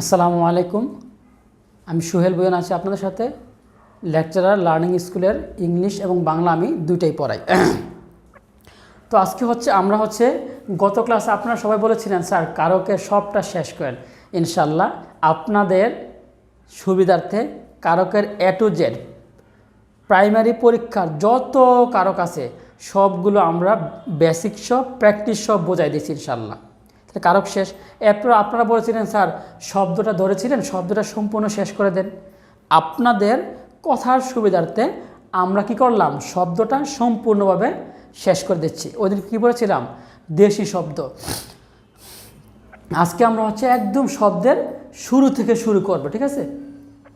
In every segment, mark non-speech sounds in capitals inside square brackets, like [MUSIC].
আসসালামু আলাইকুম। আমি সুহেল বয়ান আছি আপনাদের সাথে। লেকচারার লার্নিং স্কুলের ইংলিশ এবং বাংলা আমি দুইটাই পড়াই। তো আজকে হচ্ছে আমরা হচ্ছে গত ক্লাসে আপনারা সবাই বলেছিলেন, স্যার, কারকে সবটা শেষ করেন। ইনশাল্লাহ আপনাদের সুবিধার্থে কারকের এ জেড প্রাইমারি পরীক্ষার যত কারক আছে, সবগুলো আমরা বেসিক সব প্র্যাকটিস সব বোঝাই দিচ্ছি ইনশাল্লাহ কারক শেষ। এরপর আপনারা বলেছিলেন, স্যার, শব্দটা ধরেছিলেন, শব্দটা সম্পূর্ণ শেষ করে দেন। আপনাদের কথার সুবিধার্থে আমরা কি করলাম? শব্দটা সম্পূর্ণভাবে শেষ করে দিচ্ছি। ওদিন কী বলেছিলাম? দেশি শব্দ। আজকে আমরা হচ্ছে একদম শব্দের শুরু থেকে শুরু করব, ঠিক আছে?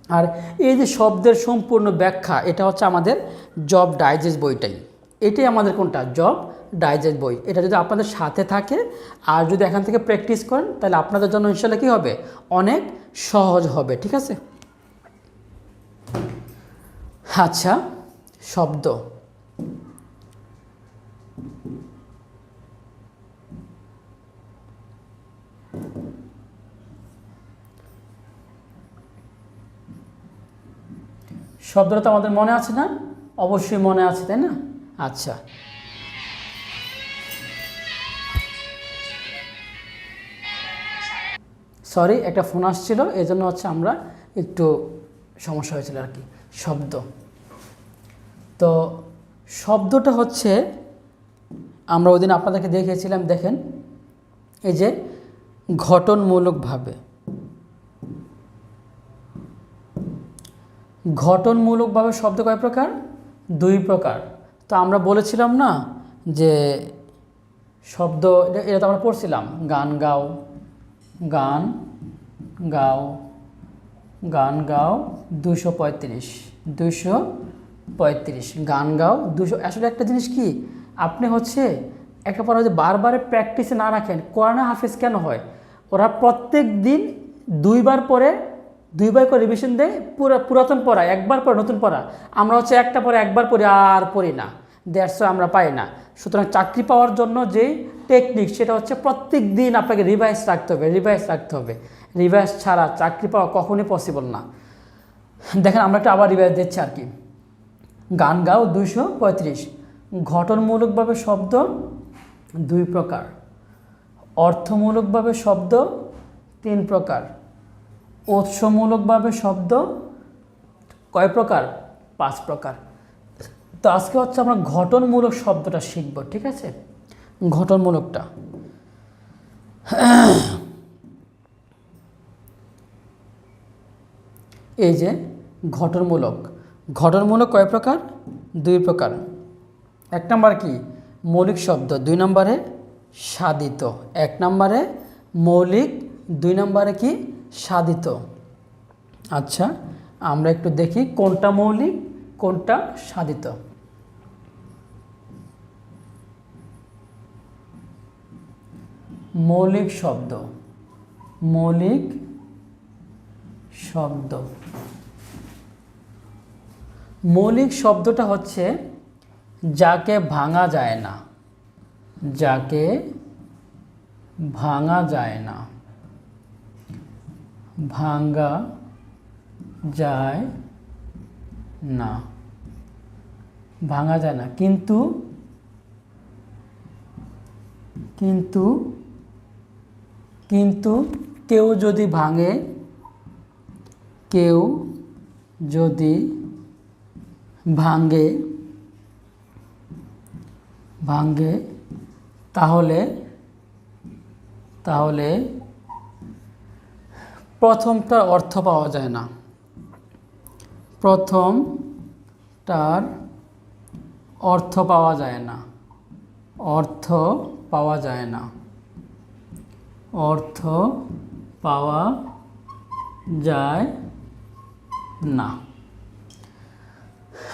আর এই যে শব্দের সম্পূর্ণ ব্যাখ্যা, এটা হচ্ছে আমাদের জব ডাইজেস্ট বইটাই। এটাই আমাদের কোনটা? জব ডাইজেস্ট বই। এটা যদি আপনাদের সাথে থাকে আর যদি এখান থেকে প্র্যাকটিস করেন, তাহলে আপনাদের জন্য ইনশাল্লাহ কী হবে? অনেক সহজ হবে, ঠিক আছে? আচ্ছা শব্দ। শব্দটা তো আমাদের মনে আছে না? অবশ্যই মনে আছে, তাই না? আচ্ছা। সরি একটা ফোন আসছিল জন্য হচ্ছে আমরা একটু সমস্যা হয়েছিল আর কি, শব্দ। তো শব্দটা হচ্ছে, আমরা ওই দিন আপনাদেরকে দেখিয়েছিলাম, দেখেন, এই যে ঘটনমূলকভাবে। ঘটনমূলকভাবে শব্দ কয় প্রকার? দুই প্রকার। তো আমরা বলেছিলাম না যে শব্দ, এটা তো আমরা পড়ছিলাম, গান গাও গান গাও গান গাও দুশো পঁয়ত্রিশ দুশো পঁয়ত্রিশ, গান গাও দুশো, আসলে একটা জিনিস কি? আপনি হচ্ছে একটা পর হচ্ছে বারবারে প্র্যাকটিসে না রাখেন, কোরআনা হাফিজ কেন হয়? ওরা প্রত্যেক দিন দুইবার পরে দুইবার করে রিভিশন দেয়, পুরো, পুরাতন পড়া একবার পরে নতুন পড়া। আমরা হচ্ছে একটা পরে একবার পড়ি আর পড়ি না। দেড়শো আমরা পাই না। সুতরাং চাকরি পাওয়ার জন্য যেই টেকনিক সেটা হচ্ছে প্রত্যেক দিন আপনাকে রিভাইস রাখতে হবে রিভাইস রাখতে হবে। রিভাইস ছাড়া চাকরি পাওয়া কখনোই পসিবল না। দেখেন, আমরা একটা আবার রিভাইস দিচ্ছি আর কি। গান গাও দুইশো পঁয়ত্রিশ। ঘটনমূলকভাবে শব্দ দুই প্রকার। অর্থমূলকভাবে শব্দ তিন প্রকার। উৎসমূলকভাবে শব্দ কয় প্রকার? পাঁচ প্রকার। তো আজকে হচ্ছে আমরা ঘটনমূলক শব্দটা শিখব, ঠিক আছে? ঘটনমূলকটা এই যে ঘটনমূলক ঘটনমূলক কয় প্রকার? দুই প্রকার। এক নম্বর কি? মৌলিক শব্দ, দুই নম্বরে সাধিত। এক নম্বরে মৌলিক, দুই নম্বরে কি? সাধিত। আচ্ছা আমরা একটু দেখি কোনটা মৌলিক কোনটা সাধিত? মৌলিক শব্দ। মৌলিক শব্দ। মৌলিক শব্দটা হচ্ছে যাকে ভাঙা যায় না। যাকে ভাঙা যায় না। ভাঙ্গা যায় না। ভাঙা যায় না। কিন্তু কিন্তু কিন্তু কেউ যদি ভাঙে, কেউ যদি ভাঙে ভাঙে, তাহলে তাহলে প্রথমটার অর্থ পাওয়া যায় না। প্রথমটার অর্থ পাওয়া যায় না। অর্থ পাওয়া যায় না। অর্থ পাওয়া যায় না।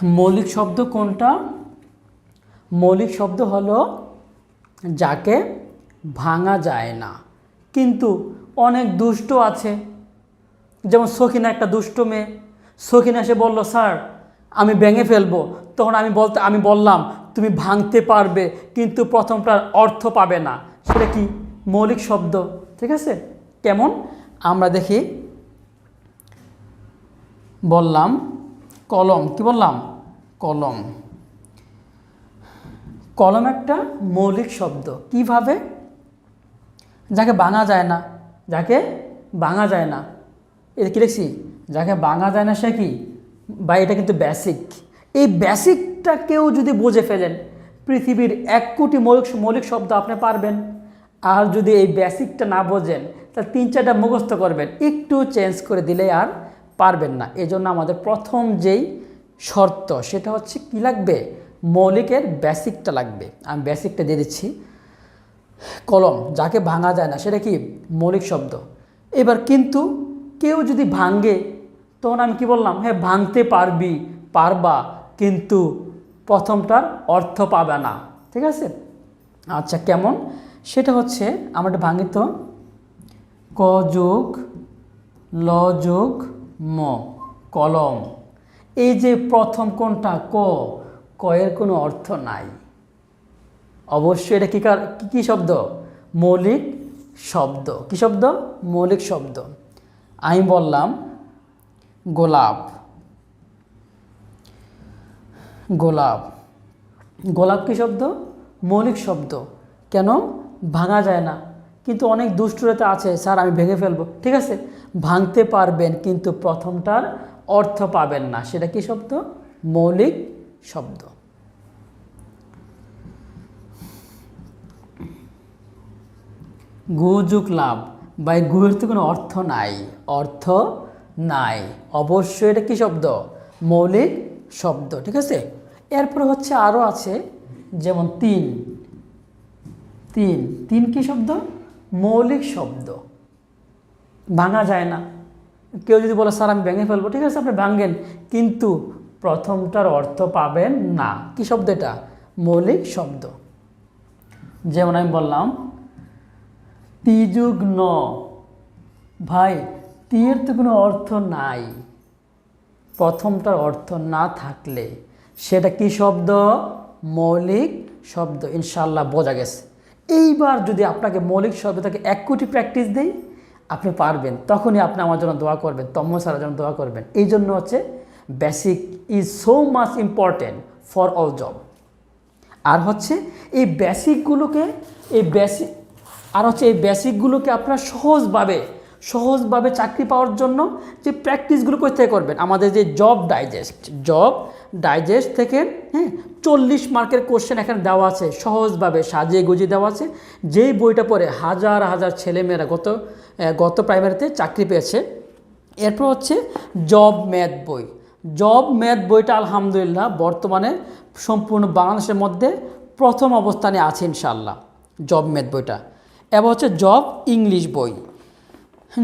মৌলিক শব্দ কোনটা? মৌলিক শব্দ হলো যাকে ভাঙা যায় না। কিন্তু অনেক দুষ্ট আছে। যেমন সখিনা একটা দুষ্ট মেয়ে। সখিনা এসে বলল, স্যার, আমি ভেঙে ফেলব। তখন আমি বলতে, আমি বললাম, তুমি ভাঙতে পারবে, কিন্তু প্রথমটার অর্থ পাবে না। সেটা কি? মৌলিক শব্দ, ঠিক আছে? কেমন? আমরা দেখি, বললাম, কলম, কি বললাম? কলম। কলম একটা মৌলিক শব্দ। কীভাবে? যাকে ভাঙা যায় না, যাকে ভাঙা যায় না। এটা কী লিখছি যাকে ভাঙা যায় না সে কি? বা এটা কিন্তু বেসিক এই বেসিকটা কেউ যদি বুঝে ফেলেন, পৃথিবীর এক কোটি মৌলিক মৌলিক শব্দ আপনি পারবেন। আর যদি এই বেসিকটা না বোঝেন তাহলে তিন চারটা মুখস্থ করবেন। একটু চেঞ্জ করে দিলে আর পারবেন না। এজন্য আমাদের প্রথম যেই শর্ত, সেটা হচ্ছে কি লাগবে? মৌলিকের বেসিকটা লাগবে। আমি বেসিকটা দিয়ে দিচ্ছি। কলম, যাকে ভাঙা যায় না, সেটা কি? মৌলিক শব্দ। এবার কিন্তু কেউ যদি ভাঙে তখন আমি কি বললাম? হ্যাঁ ভাঙতে পারবি, পারবা, কিন্তু প্রথমটার অর্থ পাবে না। ঠিক আছে? আচ্ছা কেমন? সেটা হচ্ছে আমরা তো ক যোগ ল যোগ ম, কলম। এই যে প্রথম কোনটা ক কয়ের কোনো অর্থ নাই। অবশ্যই এটা কী কার- কি, কী শব্দ? মৌলিক শব্দ। কি শব্দ? মৌলিক শব্দ। আমি বললাম গোলাপ। গোলাপ। গোলাপ কী শব্দ? মৌলিক শব্দ। কেন? ভাঙা যায় না। কিন্তু অনেক দুষ্টুরেতে আছে। স্যার, আমি ভেঙে ফেলব। ঠিক আছে? ভাঙতে পারবেন, কিন্তু প্রথমটার অর্থ পাবেন না। সেটা কি শব্দ? মৌলিক শব্দ। গুযুক লাভ। বা গুয়ের তো কোনো অর্থ নাই। অর্থ নাই। অবশ্যই এটা কী শব্দ? মৌলিক শব্দ, ঠিক আছে? এরপরে হচ্ছে আরও আছে, যেমন তিন। তিন। তিন কি শব্দ? মৌলিক শব্দ। ভাঙা যায় না। কেউ যদি বলে, স্যার, আমি ভেঙে ফেলব। ঠিক আছে, আপনি ভাঙেন। কিন্তু প্রথমটার অর্থ পাবেন না। কি শব্দ এটা? মৌলিক শব্দ। যেমন আমি বললাম তিযুগ ন ভাই তীর তো কোনো অর্থ নাই। প্রথমটার অর্থ না থাকলে সেটা কি শব্দ? মৌলিক শব্দ। ইনশাল্লাহ বোঝা গেছে। এইবার যদি আপনাকে মৌলিক শব্দটাকে এক কোটি প্র্যাকটিস দেই, আপনি পারবেন। তখনই আপনি আমার জন্য দোয়া করবেন তম্ম সারার জন্য দোয়া করবেন। এই জন্য হচ্ছে basic is so much important for all job আর হচ্ছে এই বেসিকগুলোকে এই বেসিক আর হচ্ছে এই বেসিকগুলোকে আপনার সহজভাবে সহজভাবে চাকরি পাওয়ার জন্য যে প্র্যাকটিসগুলো কোথায় করবেন? আমাদের যে জব ডাইজেস্ট জব ডাইজেস্ট থেকে হ্যাঁ চল্লিশ মার্কের কোশ্চেন এখানে দেওয়া আছে, সহজভাবে সাজিয়ে গুজিয়ে দেওয়া আছে। যেই বইটা পড়ে হাজার হাজার ছেলেমেয়েরা গত গত প্রাইমারিতে চাকরি পেয়েছে, এরপর হচ্ছে জব ম্যাথ বই। জব ম্যাথ বইটা আলহামদুলিল্লাহ বর্তমানে সম্পূর্ণ বাংলাদেশের মধ্যে প্রথম অবস্থানে আছে ইনশাল্লাহ জব ম্যাথ বইটা। এবার হচ্ছে জব ইংলিশ বই।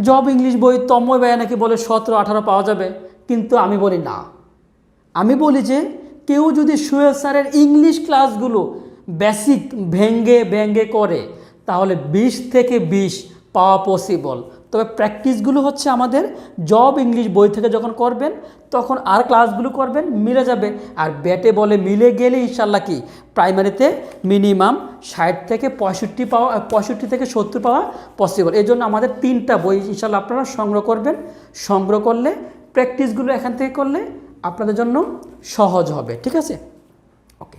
জব ইংলিশ বই তন্ময় ভাইয়া নাকি বলে সতেরো, আঠারো পাওয়া যাবে? কিন্তু আমি বলি না। আমি বলি যে, কেউ যদি সুয়েল স্যারের ইংলিশ ক্লাসগুলো বেসিক ভেঙ্গে ভেঙ্গে করে, তাহলে বিশ থেকে বিশ পাওয়া পসিবল তবে প্র্যাকটিসগুলো হচ্ছে আমাদের জব ইংলিশ বই থেকে যখন করবেন, তখন আর ক্লাসগুলো করবেন, মিলে যাবে। আর ব্যাটে বলে মিলে গেলে ইনশাল্লাহ কি? প্রাইমারিতে মিনিমাম ষাট থেকে পঁয়ষট্টি পাওয়া, পঁয়ষট্টি থেকে সত্তর পাওয়া পসিবল এই জন্য আমাদের তিনটা বই ইনশাল্লাহ আপনারা সংগ্রহ করবেন। সংগ্রহ করলে প্র্যাকটিসগুলো এখান থেকে করলে আপনাদের জন্য সহজ হবে। ঠিক আছে? ওকে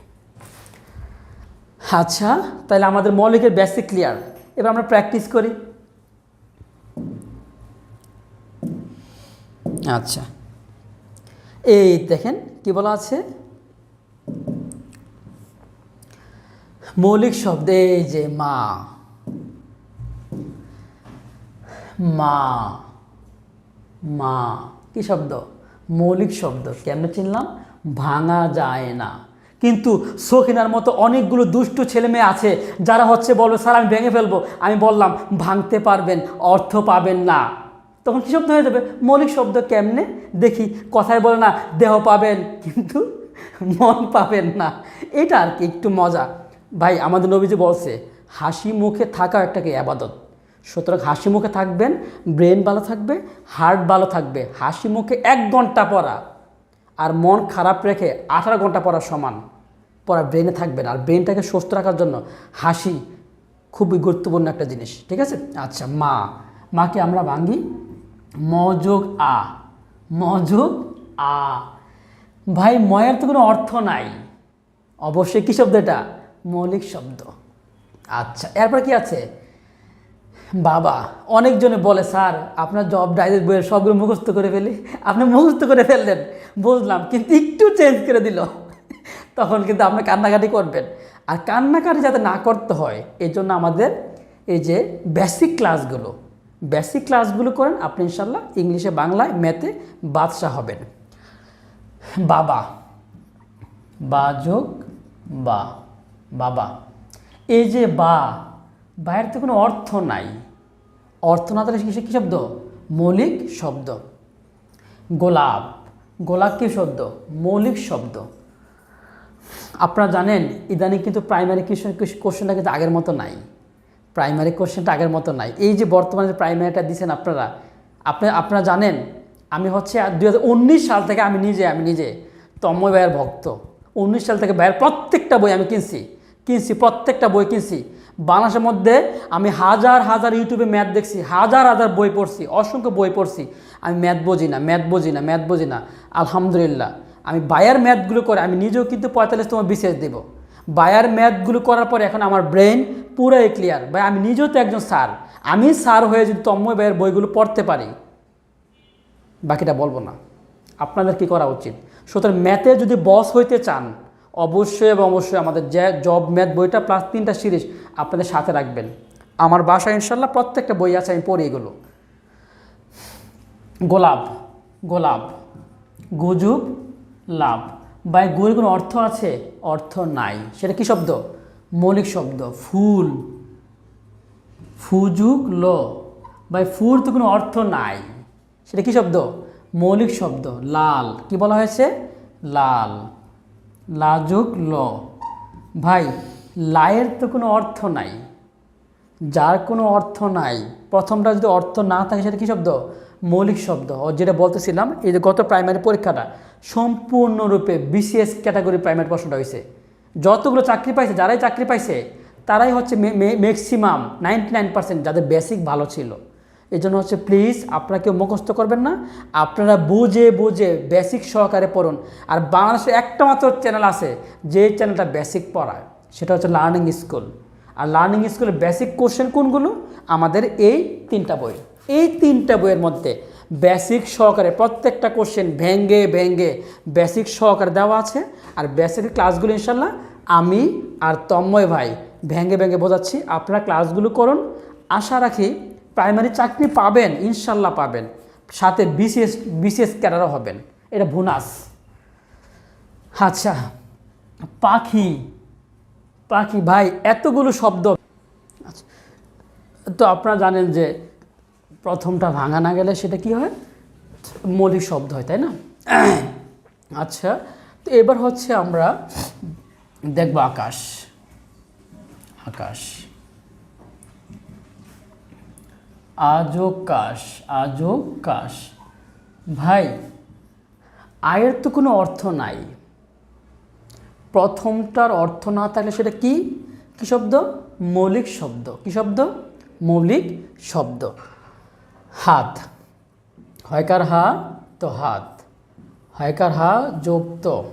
আচ্ছা তাহলে আমাদের মৌলিকের বেসিক ক্লিয়ার এবার আমরা প্র্যাকটিস করি। আচ্ছা। এই দেখেন কি বলা আছে? মৌলিক শব্দ, এই যে মা। মা। মা। কি শব্দ? মৌলিক শব্দ। কেমনে চিনলাম? ভাঙা যায় না। কিন্তু সখিনার মতো অনেকগুলো দুষ্টু ছেলে মেয়ে আছে, যারা হচ্ছে বলবে, স্যার, আমি ভেঙে ফেলব। আমি বললাম, ভাঙতে পারবেন, অর্থ পাবেন না। তখন কী শব্দ হয়ে যাবে? মৌলিক শব্দ কেমনে দেখি? কথায় বলে, না, দেহ পাবেন। কিন্তু মন পাবেন না। এটা আর কি, একটু মজা। ভাই, আমাদের নবীজি বলছে, হাসি মুখে থাকা একটা কি আবাদত। সুতরাং হাসি মুখে থাকবেন, ব্রেন ভালো থাকবে, হার্ট ভালো থাকবে। হাসি মুখে এক ঘণ্টা পড়া আর মন খারাপ রেখে আঠারো ঘণ্টা পড়া সমান। পড়া ব্রেনে থাকবেন আর ব্রেনটাকে সুস্থ রাখার জন্য হাসি খুবই গুরুত্বপূর্ণ একটা জিনিস। ঠিক আছে? আচ্ছা মা। মাকে আমরা ভাঙি মযোগ আ। মযোগ আ। ভাই, ময়ের তো কোনো অর্থ নাই। অবশ্যই কী শব্দ এটা? মৌলিক শব্দ। আচ্ছা এরপর কি আছে? বাবা, অনেকজনে বলে, স্যার, আপনার জব ডাইজেস্ট বইয়ের সবগুলো মুখস্থ করে ফেলি। আপনি মুখস্থ করে ফেললেন, বুঝলাম, কিন্তু একটু চেঞ্জ করে দিল। তখন কিন্তু আপনি কান্নাকাটি করবেন। আর কান্নাকাটি যাতে না করতে হয় এই জন্য আমাদের এই যে বেসিক ক্লাসগুলো বেসিক ক্লাসগুলো করেন, আপনি ইনশাল্লাহ ইংলিশে, বাংলায় ম্যাথে বাদশাহ হবেন। বাবা। বা যোগ, বা। বাবা। এই যে বা, বায়ের তো কোনো অর্থ নাই। অর্থ না তাহলে কিসে কী শব্দ? মৌলিক শব্দ। গোলাপ। গোলাপ কী শব্দ? মৌলিক শব্দ। আপনারা জানেন, ইদানিং কিন্তু প্রাইমারি কোশ্চেনটা কিন্তু আগের মতো নাই। প্রাইমারি কোশ্চেনটা আগের মতো নাই। এই যে বর্তমানে প্রাইমারিটা দিচ্ছেন আপনারা, আপনি, আপনারা জানেন, আমি হচ্ছে দু হাজার উনিশ সাল থেকে আমি নিজে আমি নিজে তন্ময় ভাইয়ের ভক্ত। উনিশ সাল থেকে ভাইয়ের প্রত্যেকটা বই আমি কিনছি। কিনছি, প্রত্যেকটা বই কিনছি। বাংলাদেশের মধ্যে আমি হাজার হাজার ইউটিউবে ম্যাথ দেখছি, হাজার হাজার বই পড়ছি, অসংখ্য বই পড়ছি। আমি ম্যাথ বুঝি না, ম্যাথ বুঝি না, ম্যাথ বুঝি না। আলহামদুলিল্লাহ। আমি বায়ার ম্যাথগুলো করে আমি নিজেও কিন্তু পঁয়তাল্লিশ তোমার বিশেষ দেব। বায়ার ম্যাথগুলো করার পরে এখন আমার ব্রেন পুরাই ক্লিয়ার। ভাই, আমি নিজেও তো একজন স্যার। আমি স্যার হয়ে যদি তন্ময় ভাইয়ের বইগুলো পড়তে পারি, বাকিটা বলব না। আপনাদের কি করা উচিত? সুতরাং ম্যাথে যদি বস হইতে চান, অবশ্যই এবং অবশ্যই আমাদের যে জব ম্যাথ বইটা প্লাস তিনটা সিরিজ আপনাদের সাথে রাখবেন। আমার বাসায় ইনশাল্লাহ প্রত্যেকটা বই আছে, আমি পড়ি এগুলো। গোলাপ গোলাপ, গুজব, লাভ। বা গুয়ের কোনো অর্থ আছে? অর্থ নাই। সেটা কি শব্দ? মৌলিক শব্দ। ফুল। ফুজুক ল। বাই ফুর তো কোনো অর্থ নাই। সেটা কি শব্দ? মৌলিক শব্দ। লাল। কি বলা হয়েছে? লাল। লাজুক ল। ভাই, লায়ের তো কোনো অর্থ নাই। যার কোনো অর্থ নাই। প্রথমটা যদি অর্থ না থাকে, সেটা কী শব্দ? মৌলিক শব্দ যেটা বলতেছিলাম, এই যে গত প্রাইমারি পরীক্ষাটা, সম্পূর্ণরূপে বিসিএস ক্যাটাগরি প্রাইমারি প্রশ্নটা হয়েছে যতগুলো চাকরি পাইছে, যারাই চাকরি পাইছে, তারাই হচ্ছে ম্যাক্সিমাম নাইনটি নাইন পার্সেন্ট যাদের বেসিক ভালো ছিল। এই জন্য হচ্ছে প্লিজ আপনারা কেউ মুখস্থ করবেন না, আপনারা বুঝে বুঝে বেসিক সহকারে পড়ুন। আর বাংলাদেশে একটা মাত্র চ্যানেল আছে, যে চ্যানেলটা বেসিক পড়ায়, সেটা হচ্ছে লার্নিং স্কুল আর লার্নিং স্কুলের বেসিক কোশ্চেন কোনগুলো? আমাদের এই তিনটা বই। এই তিনটা বইয়ের মধ্যে বেসিক সহকারে প্রত্যেকটা কোশ্চেন ভেঙ্গে ভেঙ্গে বেসিক সহকারে দেওয়া আছে। আর বেসিক ক্লাসগুলো ইনশাল্লাহ আমি আর তন্ময় ভাই ভেঙ্গে ভেঙ্গে বোঝাচ্ছি। আপনারা ক্লাসগুলো করুন। আশা রাখি প্রাইমারি চাকরি পাবেন, ইনশাল্লাহ পাবেন। সাথে বিশেষ বিশেষ ক্যাডারও হবেন। এটা ভুনাস আচ্ছা পাখি পাখি ভাই, এতগুলো শব্দ। আচ্ছা তো আপনারা জানেন যে প্রথমটা ভাঙা না গেলে সেটা কি হয়? মৌলিক শব্দ হয়, তাই না? আচ্ছা তো এবার হচ্ছে আমরা দেখব আকাশ। আকাশ। আজও কাশ আজও কাশ। ভাই, আয়ের তো কোনো অর্থ নাই। প্রথমটার অর্থ না থাকলে সেটা কি? কি শব্দ? মৌলিক শব্দ। কি শব্দ? মৌলিক শব্দ। হাত। হয়কার হা তো হাত। হয়কার হা যোগ তো।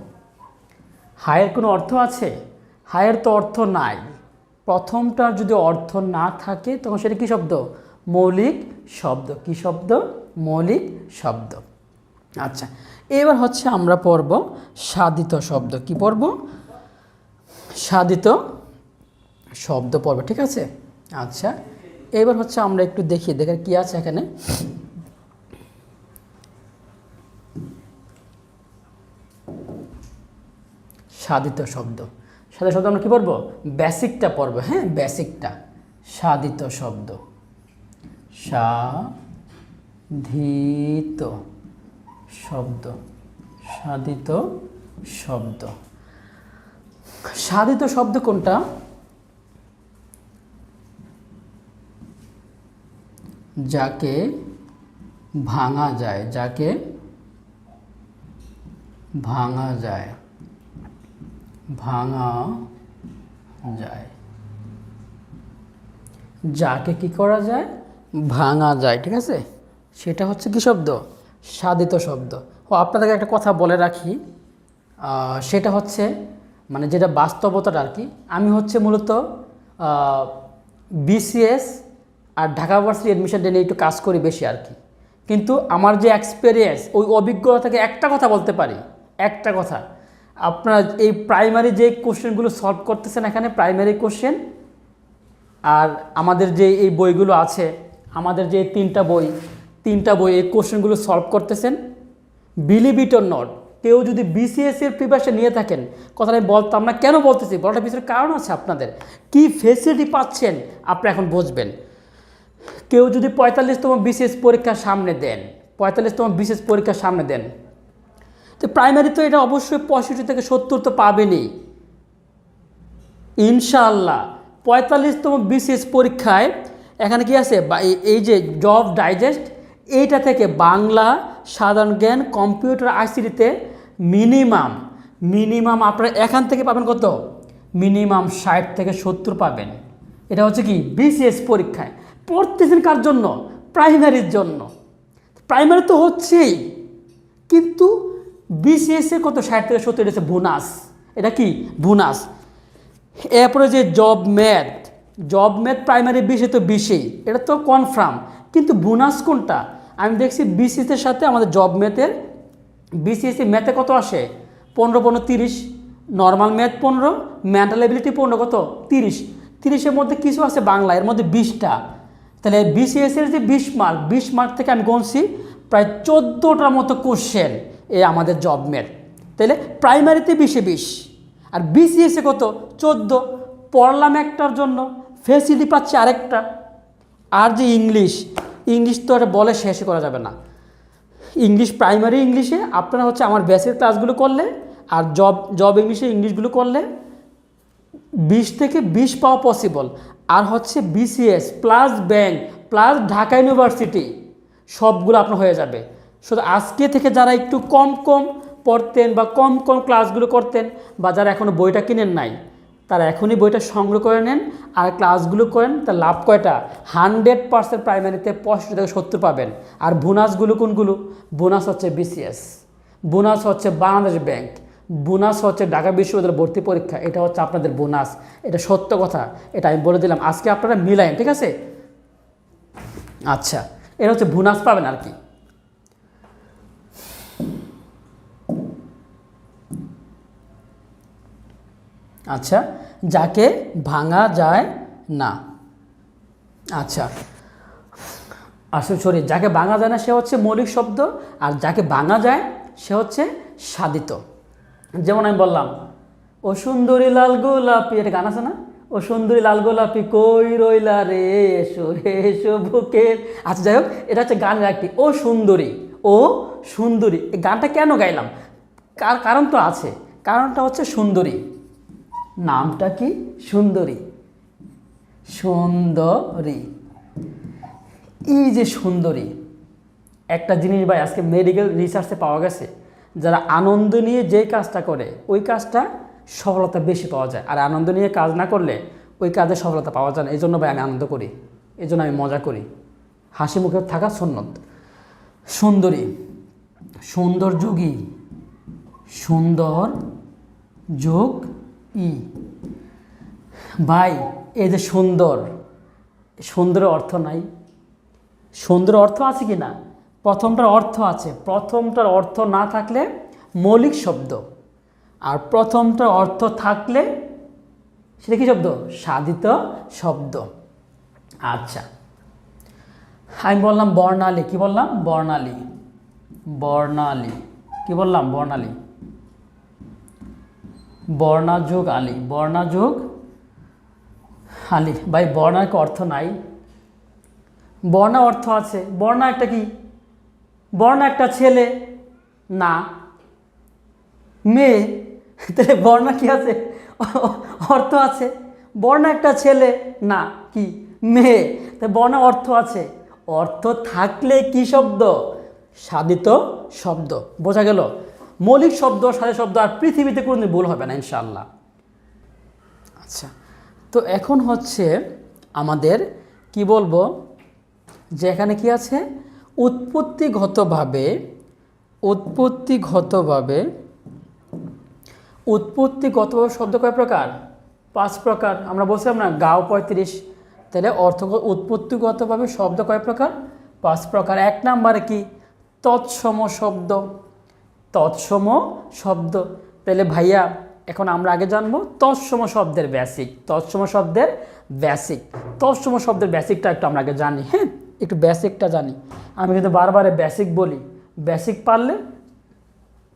হায়ের কোনো অর্থ আছে? হায়ের তো অর্থ নাই। প্রথমটার যদি অর্থ না থাকে, তখন সেটা কি শব্দ? মৌলিক শব্দ। কি শব্দ? মৌলিক শব্দ। আচ্ছা এবার হচ্ছে আমরা পড়ব সাধিত শব্দ। কি পড়ব? সাধিত শব্দ পড়ব, ঠিক আছে? আচ্ছা এবার হচ্ছে আমরা একটু দেখি দেখে কি আছে এখানে। সাধিত শব্দ। সাধিত শব্দ আমরা কী পড়ব বেসিকটা পড়ব হ্যাঁ? বেসিকটা। সাধিত শব্দ। সাধিত শব্দ। সাধিত শব্দ। সাধিত শব্দ কোনটা? যাকে ভাঙা যায়, যাকে ভাঙা যায় ভাঙা যায়। যাকে কি করা যায়? ভাঙা যায়, ঠিক আছে? সেটা হচ্ছে কি শব্দ? সাধিত শব্দ। ও, আপনাদেরকে একটা কথা বলে রাখি। সেটা হচ্ছে মানে যেটা বাস্তবতাটা আর কি, আমি হচ্ছে মূলত বিসিএস আর ঢাকা ভার্সিটি অ্যাডমিশন নিয়ে একটু কাজ করি বেশি আর কি। কিন্তু আমার যে এক্সপিরিয়েন্স ওই অভিজ্ঞতা থেকে একটা কথা বলতে পারি। একটা কথা। আপনারা এই প্রাইমারি যে কোশ্চেনগুলো সলভ করতেছেন এখানে প্রাইমারি কোশ্চেন আর আমাদের যে এই বইগুলো আছে, আমাদের যে তিনটা বই তিনটা বই এই কোশ্চেনগুলো সলভ করতেছেন। বিলিভ ইট অর নট কেউ যদি বিসিএস এর প্রিপারেশন নিয়ে থাকেন কথাটা আমি বলতাম না কেন বলতেছি? বলাটা পিছনে কারণ আছে আপনাদের। কি ফেসিলিটি পাচ্ছেন, আপনি এখন বুঝবেন। কেউ যদি পঁয়তাল্লিশতম বিসিএস পরীক্ষার সামনে দেন, পঁয়তাল্লিশতম বিশেষ পরীক্ষার সামনে দেন, তো প্রাইমারি তো এটা অবশ্যই পঁয়ষট্টি থেকে সত্তর তো পাবেনই। ইনশাআল্লাহ, পঁয়তাল্লিশতম বিসিএস পরীক্ষায় এখানে কি আছে? এই যে জব ডাইজেস্ট এইটা থেকে বাংলা, সাধারণ জ্ঞান কম্পিউটার আইসিটিতে মিনিমাম মিনিমাম আপনারা এখান থেকে পাবেন কত? মিনিমাম ষাট থেকে সত্তর পাবেন। এটা হচ্ছে কি? বিসিএস পরীক্ষায়। পড়তেছেন কার জন্য? প্রাইমারির জন্য। প্রাইমারি তো হচ্ছেই, কিন্তু বিসিএস এর কত? ষাট থেকে সত্তর এটা বোনাস এটা কি? বোনাস এরপরে যে job math job math primary বিষয় তো বিশেই এটা তো কনফার্ম কিন্তু বোনাস কোনটা? আমি দেখছি বিসিএসের সাথে আমাদের জব ম্যাথের বিসিএসসি ম্যাথে কত আসে? পনেরো পনেরো, তিরিশ। নর্মাল ম্যাথ পনেরো মেন্টাল এবিলিটি পনেরো, কত? তিরিশ। তিরিশের মধ্যে কিছু আছে বাংলা এর মধ্যে বিশটা। তাহলে বিসিএস এর যে বিশ মার্ক বিশ মার্ক থেকে আমি গণছি প্রায় চোদ্দোটার মতো কোশ্চেন এ আমাদের জব ম্যাথ তাহলে প্রাইমারিতে বিশে বিশ, আর বিসিএসে কত? চোদ্দ। পড়লাম একটার জন্য ফেসিলিটি পাচ্ছি আরেকটা। আর যে ইংলিশ ইংলিশ তো আর বলে শেষ করা যাবে না। ইংলিশ প্রাইমারি ইংলিশে আপনারা হচ্ছে আমার বেসিক ক্লাসগুলো করলে, আর জব জব ইংলিশে ইংলিশগুলো করলে, বিশ থেকে বিশ পাওয়া পসিবল আর হচ্ছে BCS plus bank plus Dhaka university সবগুলো আপনার হয়ে যাবে। শুধু আজকে থেকে যারা একটু কম কম পড়তেন বা কম কম ক্লাসগুলো করতেন বা যারা এখনও বইটা কিনেন নাই, তারা এখনই বইটা সংগ্রহ করে নেন। আর ক্লাসগুলো করেন, তার লাভ কয়টা? হান্ড্রেড পার্সেন্ট প্রাইমারিতে পঁয়ষট্টি থেকে সত্তর পাবেন। আর বোনাসগুলো কোনগুলো? বোনাস হচ্ছে বিসিএস বোনাস হচ্ছে বাংলাদেশ ব্যাংক বোনাস হচ্ছে ঢাকা বিশ্ববিদ্যালয় ভর্তি পরীক্ষা, এটা হচ্ছে আপনাদের বোনাস। এটা সত্য কথা, এটা আমি বলে দিলাম। আজকে আপনারা মিলাইন ঠিক আছে? আচ্ছা এটা হচ্ছে বোনাস পাবেন আর কি। আচ্ছা যাকে ভাঙা যায় না। আচ্ছা আসলে সরি, যাকে ভাঙা যায় না সে হচ্ছে মৌলিক শব্দ, আর যাকে ভাঙা যায় সে হচ্ছে সাধিত। যেমন আমি বললাম, ও সুন্দরী লাল গোলাপি, এটা গান আছে না? ও সুন্দরী লাল গোলাপি কই রইলা রে? এসো এসো বুকের আচ্ছা যাই হোক, এটা হচ্ছে গানের একটি ও সুন্দরী ও সুন্দরী। এই গানটা কেন গাইলাম? কার, কারণ তো আছে। কারণটা হচ্ছে সুন্দরী। নামটা কি? সুন্দরী। সুন্দরী। এই যে সুন্দরী, একটা জিনিস ভাই আজকে মেডিকেল রিসার্চে পাওয়া গেছে। যারা আনন্দ নিয়ে যে কাজটা করে, ওই কাজটা সফলতা বেশি পাওয়া যায়। আর আনন্দ নিয়ে কাজ না করলে ওই কাজে সফলতা পাওয়া যায় না। এই জন্য ভাই আমি আনন্দ করি এই জন্য আমি মজা করি। হাসি মুখে থাকা সন্ন্যত। সুন্দরী, সুন্দর যোগী, সুন্দর যোগ ই। ভাই, এই যে সুন্দর, সুন্দরের অর্থ নাই। সুন্দর অর্থ আছে কি না প্রথমটার অর্থ আছে, প্রথমটার অর্থ না থাকলে মৌলিক শব্দ। আর প্রথমটার অর্থ থাকলে, সেটা কি শব্দ? সাধিত শব্দ। আচ্ছা আমি বললাম বর্ণালী, কি বললাম? বর্ণালী। বর্ণালী, কি বললাম? বর্ণালী। বর্ণাযোগ আলী বর্ণাযোগ আলী। ভাই, বর্ণার অর্থ নাই? বর্ণা অর্থ আছে। বর্ণা একটা কি? বর্ণা একটা ছেলে? না। মেয়ে? তাহলে বর্ণা কি আছে? অর্থ আছে। বর্ণা একটা ছেলে? না। কি? মেয়ে। তাই বর্ণা অর্থ আছে। অর্থ থাকলে কি শব্দ? সাধিত শব্দ। বোঝা গেল? মৌলিক শব্দ সাধে শব্দ আর পৃথিবীতে কোনোদিন ভুল হবে না ইনশাল্লাহ আচ্ছা তো এখন হচ্ছে আমাদের কি বলব? যে এখানে কি আছে? উৎপত্তিগতভাবে উৎপত্তিগতভাবে উৎপত্তিগতভাবে শব্দ কয় প্রকার? পাঁচ প্রকার। আমরা বলছিলাম না, গাও পঁয়ত্রিশ। তাহলে অর্থ উৎপত্তিগতভাবে শব্দ কয় প্রকার? পাঁচ প্রকার। এক নাম্বারে কি? তৎসম শব্দ। তৎসম শব্দ। তাহলে ভাইয়া, এখন আমরা আগে জানব তৎসম শব্দের বেসিক তৎসম শব্দের বেসিক তৎসম শব্দের বেসিকটা একটু আমরা আগে জানি হ্যাঁ? একটু বেসিকটা জানি। আমি কিন্তু বারবারে বেসিক বলি। বেসিক পারলে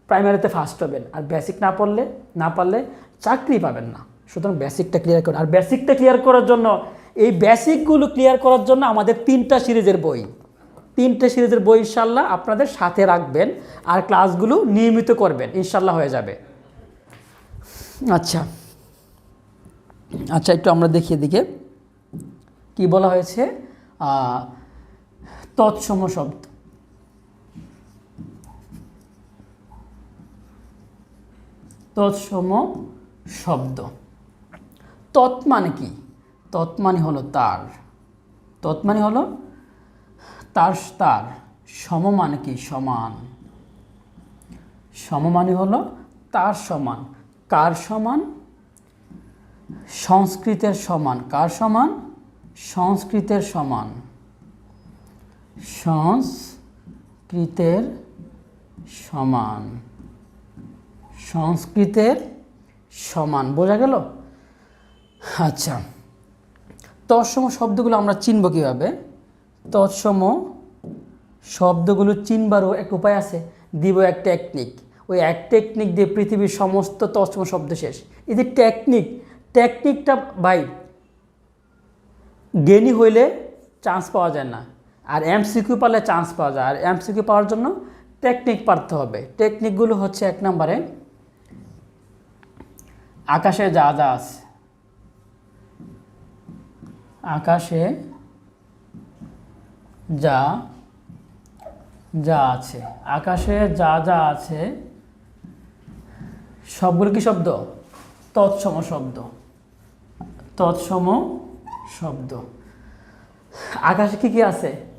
প্রাইমারিতে ফার্স্ট হবেন আর বেসিক না পড়লে, না পারলে চাকরি পাবেন না। সুতরাং বেসিকটা ক্লিয়ার করুন। আর বেসিকটা ক্লিয়ার করার জন্য, এই বেসিকগুলো ক্লিয়ার করার জন্য আমাদের তিনটা সিরিজের বই। তিনটে সিরিজের বই ইনশাল্লাহ আপনাদের সাথে রাখবেন আর ক্লাসগুলো নিয়মিত করবেন। ইনশাল্লাহ হয়ে যাবে। আচ্ছা। আচ্ছা একটু আমরা দেখি এদিকে। কি বলা হয়েছে? তৎসম শব্দ। তৎসম শব্দ। তৎ মানে কি? তৎ মানে হলো তার। তৎ মানে হলো তার তার। সম মানে কি? সমান। সম মানে হলো তার সমান। কার সমান? সংস্কৃতের সমান। কার সমান? সংস্কৃতের সমান। সংস্কৃতের সমান। সংস্কৃতের সমান, বোঝা গেল? আচ্ছা তৎসম শব্দগুলো আমরা চিনব কীভাবে? তৎসম শব্দগুলো চিনবারও এক উপায় আছে, দিব এক টেকনিক ওই এক টেকনিক দিয়ে পৃথিবীর সমস্ত তৎসম শব্দ শেষ। এই টেকনিক টেকনিকটা ভাই, জ্ঞানী হইলে চান্স পাওয়া যায় না। আর এমসিকিউ পারলে চান্স পাওয়া যায়। আর এমসিকিউ পাওয়ার জন্য টেকনিক পারতে হবে। টেকনিকগুলো হচ্ছে এক নম্বরে আকাশে যা যা আছে। আকাশে যা যা আছে। আকাশে যা যা আছে, সবগুলো কি শব্দ? তৎসম শব্দ। তৎসম শব্দ। আকাশে কি কি আছে?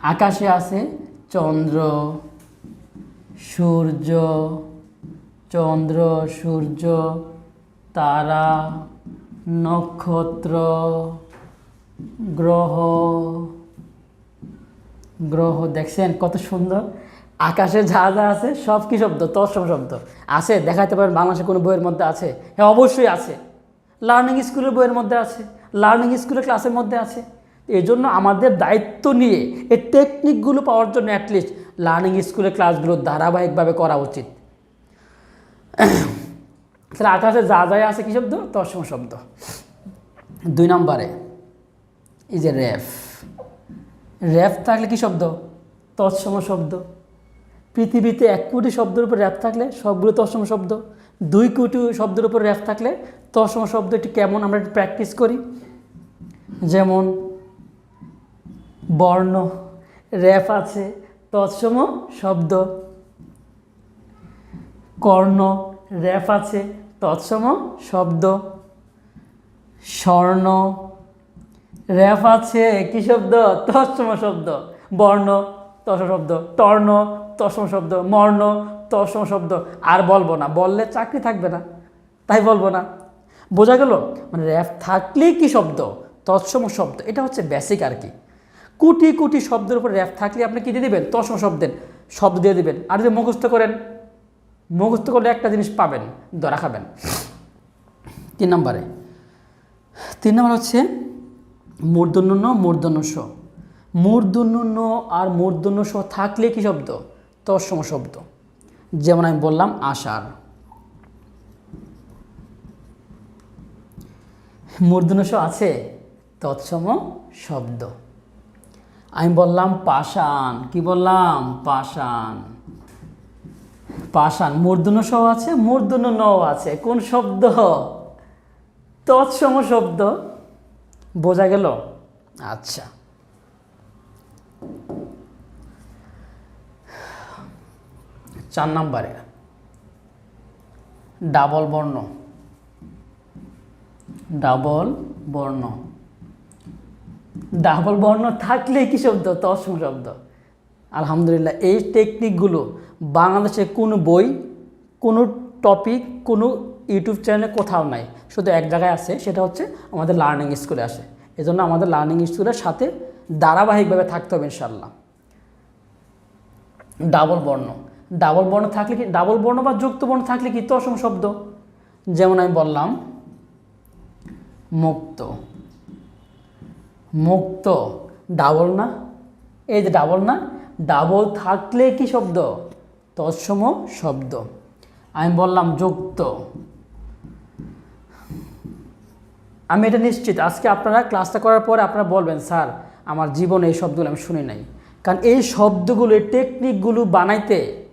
আকাশে আছে চন্দ্র, সূর্য চন্দ্র, সূর্য, তারা, নক্ষত্র, গ্রহ। গ্রহ, দেখছেন কত সুন্দর? আকাশে যা যা আছে সব কি শব্দ তৎসম শব্দ। আছে দেখাতে পারেন বাংলাদেশে কোনো বইয়ের মধ্যে আছে? হ্যাঁ অবশ্যই আছে। লার্নিং স্কুলের বইয়ের মধ্যে আছে। লার্নিং স্কুলের ক্লাসের মধ্যে আছে। এই জন্য আমাদের দায়িত্ব নিয়ে এই টেকনিকগুলো পাওয়ার জন্য অ্যাটলিস্ট লার্নিং স্কুলের ক্লাসগুলো ধারাবাহিকভাবে করা উচিত। [CLEARS THROAT] তাহলে আকাশে যা যায় আছে কী শব্দ? তৎসম শব্দ। দুই নম্বরে, এই যে র্যাফ র্যাফ থাকলে কি শব্দ? তৎসম শব্দ। পৃথিবীতে এক কোটি শব্দের উপর র্যাপ থাকলে সবগুলো তৎসম শব্দ। দুই কোটি শব্দের উপর র্যাপ থাকলে তৎসম শব্দ এটি কেমন আমরা প্র্যাকটিস করি? যেমন বর্ণ র্যাপ আছে, তৎসম শব্দ। কর্ণ র্যাপ আছে, তৎসম শব্দ। স্বর্ণ র্যাপ আছে, কি শব্দ? তৎসম শব্দ। বর্ণ তসম শব্দ। টর্ণ, তৎসম শব্দ। মর্ণ, তৎসম শব্দ। আর বলব না। বললে চাকরি থাকবে না। তাই বলব না। বোঝা গেল? মানে র্যাপ থাকলেই কি শব্দ? তৎসম শব্দ। এটা হচ্ছে বেসিক আর কি। কোটি কোটি শব্দের উপর র্যাপ থাকলে আপনি কী দিয়ে দেবেন? তৎসম শব্দের শব্দ দিয়ে দেবেন। আর যদি মুখস্থ করেন, মুখস্থ করলে একটা জিনিস পাবেন, ধরা খাবেন। তিন নম্বরে। তিন নম্বর হচ্ছে মূর্ধন্য ন মূর্ধন্য আর মূর্ধন্য স থাকলে কি শব্দ? তৎসম শব্দ। যেমন আমি বললাম, আষাঢ়। মূর্ধন্য স আছে, তৎসম শব্দ। আমি বললাম পাষাণ। কি বললাম? পাষাণ। পাষাণ। মূর্ধন্য স আছে? মূর্ধন্য ন আছে। কোন শব্দ? তৎসম শব্দ। বোঝা গেল? আচ্ছা। চার নম্বরে। ডাবল বর্ণ। ডাবল বর্ণ। ডাবল বর্ণ থাকলেই কি শব্দ? তৎসম শব্দ। আলহামদুলিল্লাহ, এই টেকনিকগুলো বাংলাদেশে কোনো বই, কোনো টপিক কোনো ইউটিউব চ্যানেলে কোথাও নাই। শুধু এক জায়গায় আছে, সেটা হচ্ছে আমাদের লার্নিং স্কুলে আসে। এজন্য আমাদের লার্নিং স্কুলের সাথে ধারাবাহিকভাবে থাকতে হবে ইনশাল্লাহ ডাবল বর্ণ। ডাবল বর্ণ থাকলে কি, ডাবল বর্ণ বা যুক্ত বর্ণ থাকলে কি তসম শব্দ? যেমন আমি বললাম, মুক্ত। মুক্ত ডাবল না? এই যে ডাবল না? ডাবল থাকলে কি শব্দ? তৎসম শব্দ। আমি বললাম যুক্ত। আমি এটা নিশ্চিত, আজকে আপনারা ক্লাসটা করার পরে আপনারা বলবেন, স্যার, আমার জীবনে এই শব্দগুলো আমি শুনি নাই। কারণ এই শব্দগুলো, এই টেকনিকগুলো বানাইতে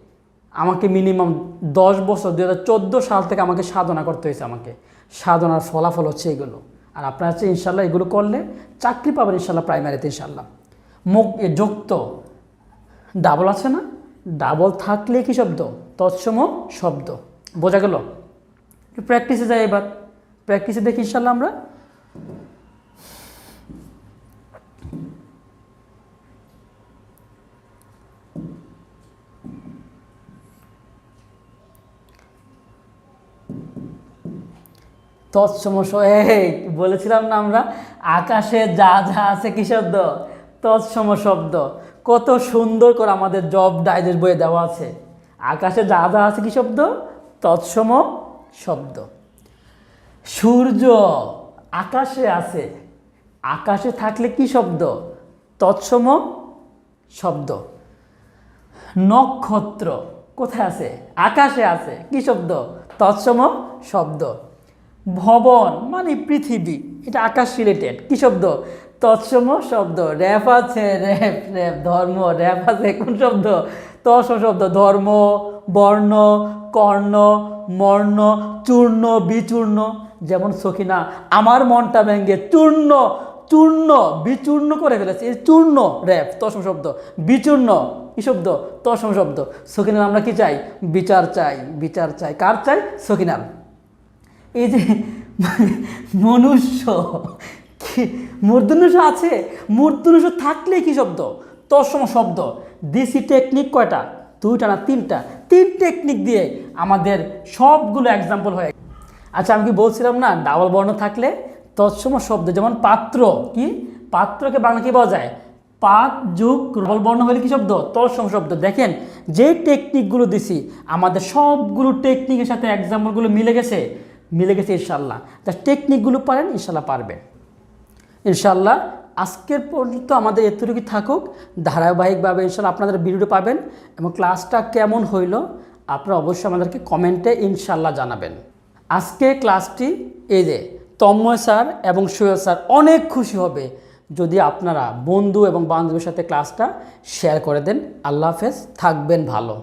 আমাকে মিনিমাম দশ বছর দু হাজার চোদ্দ সাল থেকে আমাকে সাধনা করতে হয়েছে আমাকে। সাধনার ফলাফল হচ্ছে এগুলো। আর আপনার হচ্ছে ইনশাল্লাহ এগুলো করলে চাকরি পাবেন ইনশাল্লাহ প্রাইমারিতে ইনশাল্লাহ। মুখ যুক্ত। ডাবল আছে না? ডাবল থাকলে কি শব্দ? তৎসম শব্দ। বোঝা গেল? প্র্যাকটিসে যাই এবার। প্র্যাকটিসে দেখি ইনশাল্লাহ আমরা। তৎসমস বলেছিলাম না আমরা? আকাশে যা যা আছে কি শব্দ? তৎসম শব্দ। কত সুন্দর করে আমাদের জব ডাইজেস্ট বইয়ে দেওয়া আছে। আকাশে যা যা আছে কি শব্দ? তৎসম শব্দ। সূর্য আকাশে আছে। আকাশে থাকলে কি শব্দ? তৎসম শব্দ। নক্ষত্র কোথায় আছে? আকাশে আছে। কি শব্দ? তৎসম শব্দ। ভবন মানে পৃথিবী। এটা আকাশ রিলেটেড কি শব্দ? তৎসম শব্দ। র্যাপ আছে র্যাপ র্যাপ ধর্ম। র্যাপ আছে কোন শব্দ? তৎসম শব্দ। ধর্ম, বর্ণ, কর্ণ, মর্ণ, চূর্ণ, বিচূর্ণ। যেমন সখিনা, আমার মনটা ভেঙ্গে চূর্ণ চূর্ণ, বিচূর্ণ করে ফেলেছে। এই চূর্ণ র্যাপ তসম শব্দ। বিচূর্ণ, কি শব্দ? তসম শব্দ। সখিনার আমরা কি চাই? বিচার চাই। বিচার চাই। কার চাই? সখিনার। এই যে মনুষ্য মূর্ধনুষ আছে। মূর্ধনুষ থাকলে কি শব্দ? তসম শব্দ। দিসি টেকনিক কয়টা? দুইটা না তিনটা? তিন টেকনিক দিয়ে আমাদের সবগুলো এক্সাম্পল হয়ে আচ্ছা আমি কি বলছিলাম না? ডাবল বর্ণ থাকলে তৎসম শব্দ, যেমন পাত্র, কি? পাত্রকে বাংলা কি পাওয়া যায়? পাত, যুগ ডবল বর্ণ হলে কি শব্দ? তৎসম শব্দ। দেখেন যে টেকনিকগুলো দিছি, আমাদের সবগুলো টেকনিকের সাথে এক্সাম্পলগুলো মিলে গেছে। মিলে গেছে ইনশাল্লাহ তা টেকনিকগুলো পারেন ইনশাল্লাহ পারবেন। ইনশাল্লাহ আজকের পর্যন্ত আমাদের এতটুকু থাকুক। ধারাবাহিকভাবে ইনশাল্লাহ আপনাদের ভিডিওটা পাবেন এবং ক্লাসটা কেমন হইল আপনারা অবশ্যই আমাদেরকে কমেন্টে ইনশাল্লাহ জানাবেন। আজকে ক্লাসটি এই যে তন্ময় স্যার এবং সৈয়দ স্যার অনেক খুশি হবে যদি আপনারা বন্ধু এবং বান্ধবীর সাথে ক্লাসটা শেয়ার করে দেন। আল্লাহ হাফেজ, থাকবেন ভালো।